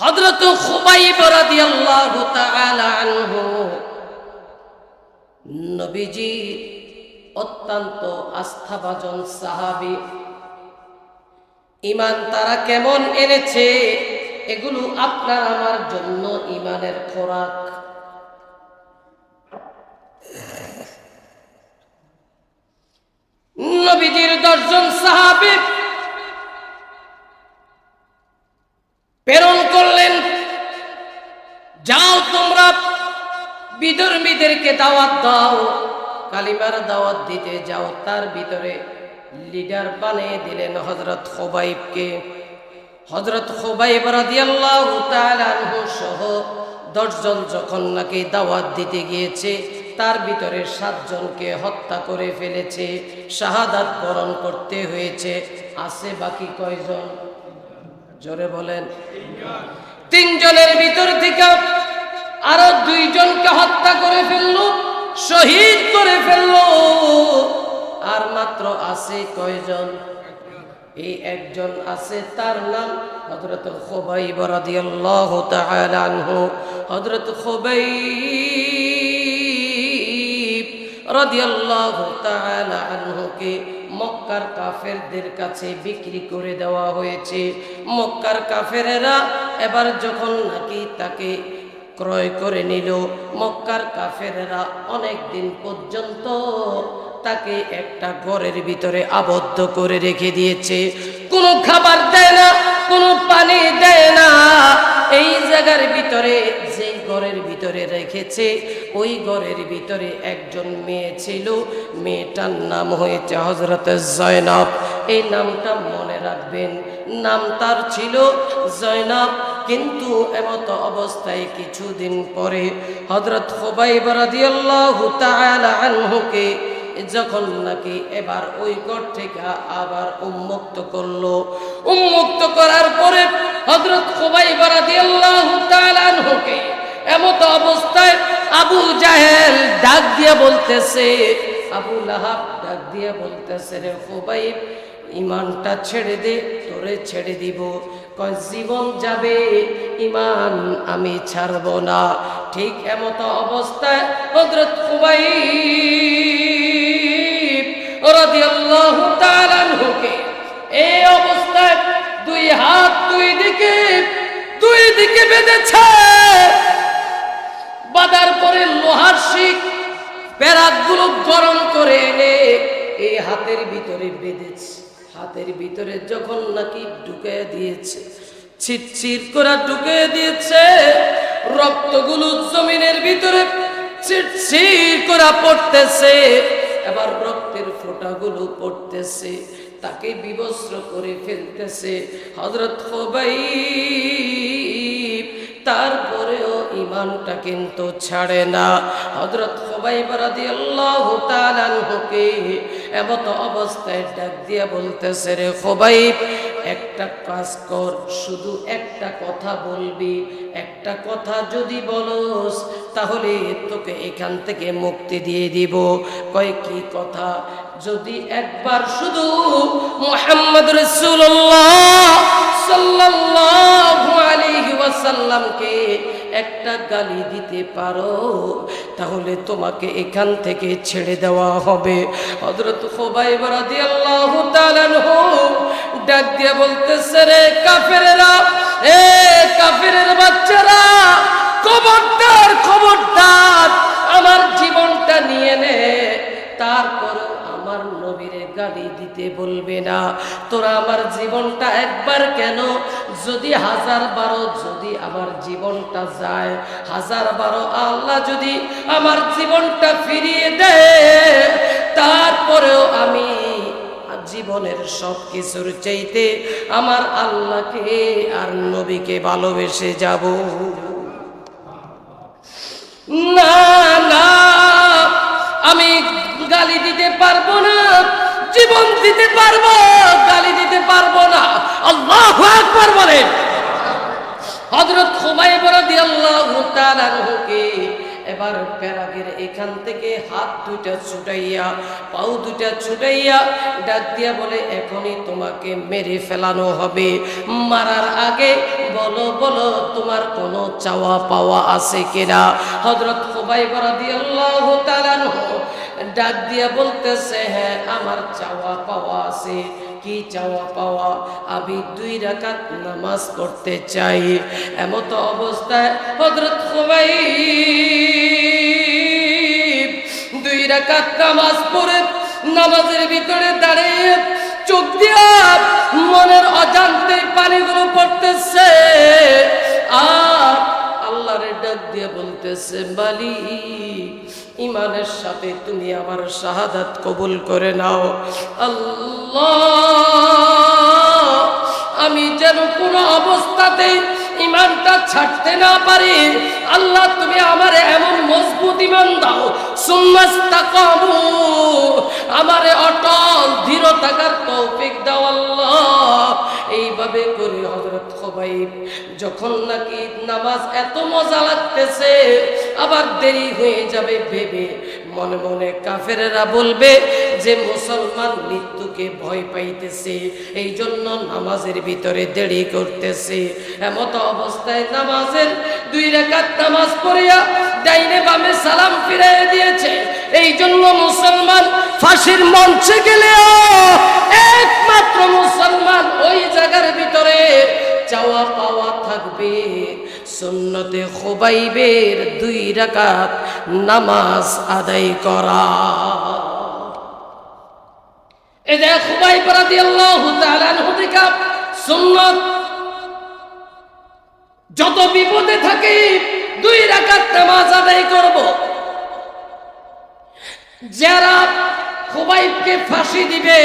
হযরত খুবাইব রাদিয়াল্লাহু নবীজি অত্যন্ত আস্থাভাজন সাহাবী। ইমান তারা কেমন এনেছে? এগুলো আপনার আমার জন্য ইমানের খোরাক। নবীজির দশজন সাহাবী। প্রেরণ করলেন যাও তোমরা বিধর্মীদেরকে দাওয়াত দাও, কালিমার দাওয়াত দিতে যাও, তার ভিতরে লিডার বানিয়ে দিলেন হজরত খোবাইবকে। হজরত খোবাইব রাদিয়াল্লাহু সহ দশজন যখন নাকি দাওয়াত দিতে গিয়েছে, তার ভিতরে সাতজনকে হত্যা করে ফেলেছে, শাহাদাত বরণ করতে হয়েছে। আছে বাকি কয়জন? জোরে বলেন। তিনজনের ভিতর থেকে আরও দুইজনকে হত্যা করে ফেলল, শহীদ করে ফেলল। আর মাত্র আছে কয়জন? এই একজন আছে, তার নাম হযরত খুবাইব রাদিয়াল্লাহু তাআলা আনহু। হযরত খুবাইব রাদিয়াল্লাহু তাআলা আনহুকে মক্কার কাফেরদের কাছে বিক্রি করে দেওয়া হয়েছে। মক্কার কাফেরেরা এবার যখন নাকি তাকে ক্রয় করে নিল। মক্কার কাফেরেরা অনেক দিন পর্যন্ত তাকে একটা ঘরের ভিতরে আবদ্ধ করে রেখে দিয়েছে। কোনো খাবার দেয় না, কোনো পানি দেয় না। এই জায়গার ভিতরে যে ঘরের ভিতরে রেখেছে, ওই ঘরের ভিতরে একজন মেয়ে ছিল। মেয়েটার নাম হয়েছে হজরত জয়নব। এই নামটা মনে রাখবেন। নাম তার ছিল জয়নব। কিন্তু এমত অবস্থায় কিছুদিন পরে হজরত আনহুকে যখন নাকি এবার ওই ঘর থেকে আবার উন্মুক্ত করল। উন্মুক্ত করার পরে হজরত তাআলা আনহুকে এমত অবস্থায় আবু জাহেল ডাক দিয়ে বলতেছে, আবু লাহাব ডাক দিয়ে বলতেছে রে খোবাইব, ইমানটা ছেড়ে দে, তোরে ছেড়ে দিব। কয়, জীবন যাবে ইমান আমি ছাড়ব না। ঠিক এমত অবস্থায় হজরত তাআলা এই অবস্থায় দুই হাত দুই দিকে দুই দিকে লোহার প্যারাকগুলো গরম করে এনে এই হাতের ভিতরে বেঁধেছে। হাতের ভিতরে যখন নাকি ঢুকে দিয়েছে ছিটছিট করে ঢুকে দিয়েছে, রক্তগুলো জমিনের ভিতরে ছিটছিট করে পড়তেছে। এবার রক্তের ফোঁটাগুলো পড়তেছে, তাকে বিবস্ত্র করে ফেলতেছে হজরত খোবাই তারপরেও ইমানটা কিন্তু ছাড়ে না। হজরত খোবাইব রাদিয়াল্লাহু তাআলা আনহুকে এমত অবস্থায় ডাক দিয়ে বলতেছে রে খোবাইব একটা কাজ কর, শুধু একটা কথা বলবি। একটা কথা যদি বলস, তাহলে তোকে এখান থেকে মুক্তি দিয়ে দিব। কয়, কি কথা? যদি একবার শুধু মোহাম্মদ রসুল্লাহ সাল্লাল্লাহু একটা গালি দিতে পারো, তাহলে তোমাকে এখান থেকে ছেড়ে দেওয়া হবে। হযরত খুবাইব রাদিয়াল্লাহু তাআলা ডাক দিয়ে বলতেছে রে কাফেরেরা, এ কাফেরের বাচ্চারা, খবরদার খবরদার, আমার জীবনটা নিয়ে নে। তারপরও আমার নবীরে গালি দিতে বলবে না। তোরা আমার জীবনটা একবার কেন? যদি হাজার বারো, যদি আমার জীবনটা যায়, হাজার বারো আল্লাহ যদি আমার জীবনটা ফিরিয়ে দেয়, তারপরেও আমি জীবনের সব কিছুর চাইতে আমার আল্লাহকে আর নবীকে ভালোবেসে যাব। না না, আমি গালি দিতে পারব না, জীবন দিতে পারব, গালি দিতে পারব না। আল্লাহ একবার বলেন। হজরত খুবাইব রাদিয়াল্লাহু তাআলা আনহুকে এবার প্যারাগের এখান থেকে হাত দুইটা ছুটাইয়া, পাও দুইটা ছুটাইয়া ডাক দিয়া বলে, এখনই তোমাকে মেরে ফেলানো হবে। মারার আগে বলো বলো, তোমার কোনো চাওয়া পাওয়া আছে কিনা? হজরত খুবাই রাদিয়াল্লাহু তাআলা ডাক দিয়া বলতেছে হ্যাঁ আমার চাওয়া পাওয়া আছে। কি চাওয়া পাওয়া? আমি দুই রাকাত নামাজ পড়তে চাই। এমত অবস্থায় হজরত খুবাই দুই রাকাত নামাজ পড়ে নামাজের ভিতরে দাঁড়িয়ে চোখ দিয়া মনের অজান্তে পানিগুলো পড়তেছে। আর আল্লাহরে ডাক দিয়ে বলতেছে বালি ইমানের সাথে তুমি আমার শাহাদাত কবুল করে নাও। আল্লাহ, আমি যেন কোনো অবস্থাতেই ইমানটা ছাড়তে না পারি। আল্লাহ, তুমি আমার এমন মজবুত ইমান দাও। সুন্নাস্তাকামু আমারে অটল, দৃঢ় থাকার তৌফিক দাও আল্লাহ। এইভাবে করে হযরত খুবাইব যখন নাকি নামাজ এত মজা লাগতেছে, আবার দেরি হয়ে যাবে ভেবে মনে মনে কাফেরেরা বলবে যে মুসলমান মৃত্যুকে ভয় পাইতেছে এই জন্য নামাজের ভিতরে দেরি করতেছে। এমত অবস্থায় নামাজের দুই রেখাত নামাজ পড়িয়া ডাইনে বামে সালাম ফিরিয়ে দিয়েছে। এই জন্য মুসলমান ফাঁসির মঞ্চে গেলেও একমাত্র মুসলমান ওই জায়গার ভিতরে চাওয়া পাওয়া থাকবে। সুন্নতে খোবাইবের দুই রাকাত নামাজ আদায় করা। এ দেখ খুবাইব রাদিয়াল্লাহু তাআলা আনহু সুন্নত, যত বিপদে থাকি দুই রাকাত নামাজ আদায় করব। যারা খুবাইবকে ফাঁসি দিবে,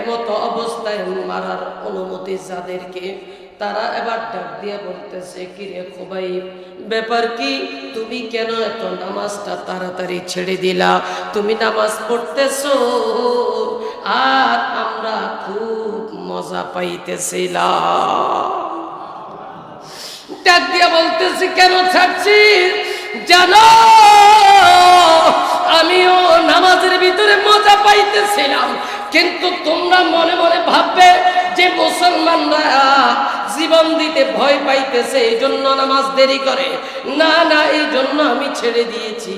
এমত অবস্থায় মারার অনুমতি যাদেরকে, তারা এবার ডাক দিয়ে বলতেছে কি রে খুবাইব, ব্যাপার কি? তুমি কেন এত নামাজটা তাড়াতাড়ি ছেড়ে দিলা? তুমি নামাজ পড়তেছো? আর আমরা খুব মজা পাইতেছিলাম। ডাক দিয়া বলতেছি, কেন ছাড়ছি? জানো, আমিও নামাজের ভিতরে মজা পাইতেছিলাম। কিন্তু তোমরা মনে মনে ভাববে যে মুসলমানরা জীবন দিতে ভয় পাইতেছে এই জন্য নামাজ দেরি করে। না না এই জন্য আমি ছেড়ে দিয়েছি।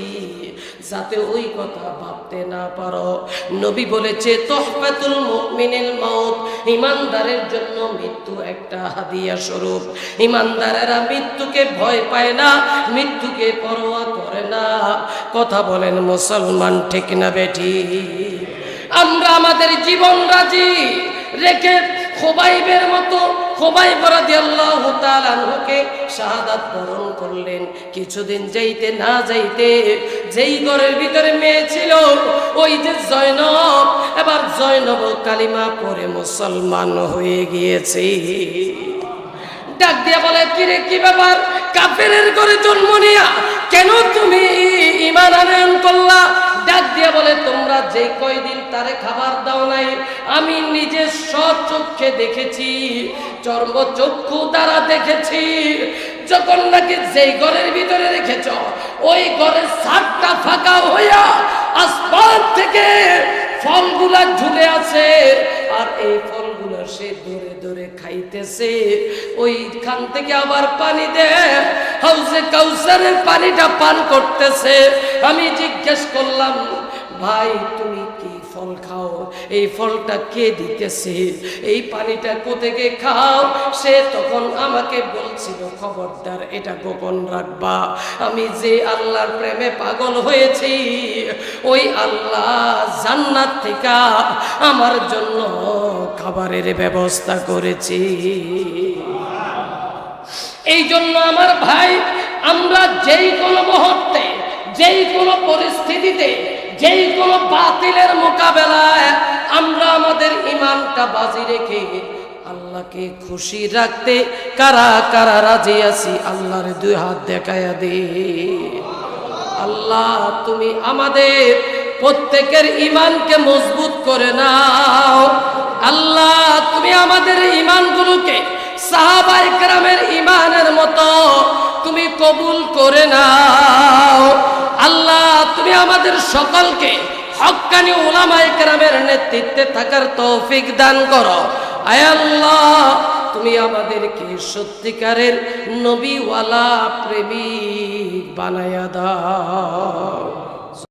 যাতে ওই কথা ভাবতে না পারো। নবী বলেছে, তোহফাতুল মুমিনিল মাউত, ইমানদারের জন্য মৃত্যু একটা হাদিয়া স্বরূপ। ইমানদারেরা মৃত্যুকে ভয় পায় না, মৃত্যুকে পরোয়া করে না। কথা বলেন মুসলমান ঠিক না বেঠি? আমরা আমাদের জীবন রাজি, রেখে খোবাইবের মতো খোবাইব রাদিয়াল্লাহু তাআলা আনহুকে শাহাদাত বরণ করলেন। কিছুদিন যাইতে না যাইতে যেই ঘরের ভিতরে মেয়ে ছিল, ওই যে জয়নব, এবার জয়নব কালিমা পরে মুসলমান হয়ে গিয়েছে। ডাক দিয়া বলে, কিরে, কি ব্যাপার? কাফেরের করে জন্ম নিয়া কেন তুমি ইমান আনয়ন করলা? ডাক দিয়া বলে, তোমরা যে কয়দিন তারে খাবার দাও নাই, আমি নিজে স্বচক্ষে দেখেছি, চর্ম চক্ষু দ্বারা দেখেছি। যখন নাকি যেই ঘরের ভিতরে রেখেছ, ওই ঘরের সাতটা ফাঁকা হইয়া আসমান থেকে ফলগুলা ঝুলে আছে। আর এই ফলগুলো সে ধরে ধরে খাইতেছে। ওইখান থেকে আবার পানি দে হাউসে কাউসারের পানিটা পান করতেছে। আমি জিজ্ঞেস করলাম, ভাই, তুমি কি ফল খাও? এই ফলটা কে দিতেছে? এই পানিটা কোথেকে খাও? সে তখন আমাকে বলছিল, খবরদার, এটা গোপন রাখবা। আমি যে আল্লাহর প্রেমে পাগল হয়েছি, ওই আল্লাহ জান্নাত থেকে আমার জন্য খাবারের ব্যবস্থা করেছি। এই জন্য আমার ভাই, আমরা যেই কোনো মুহূর্তে যেই কোনো পরিস্থিতিতে যেই কোনো বাতিলের মোকাবেলায় আমরা আমাদের ইমানটা বাজি রেখে আল্লাহকে খুশি রাখতে কারা কারা রাজি আছি, আল্লাহর দুই হাত দেখায়া দে। আল্লাহ, তুমি আমাদের প্রত্যেকের ইমানকে মজবুত করে নাও। আল্লাহ, তুমি আমাদের ইমানগুলোকে সাহাবাই গ্রামের ইমানের মতো তুমি কবুল করে নাও। আমাদের সকলকে হক্কানি ওলামায়ে কেরামের নেতৃত্বে থাকার তৌফিক দান করো। আয় আল্লাহ, তুমি আমাদেরকে সত্যিকারের নবীওয়ালা প্রেমিক বানায়া দাও।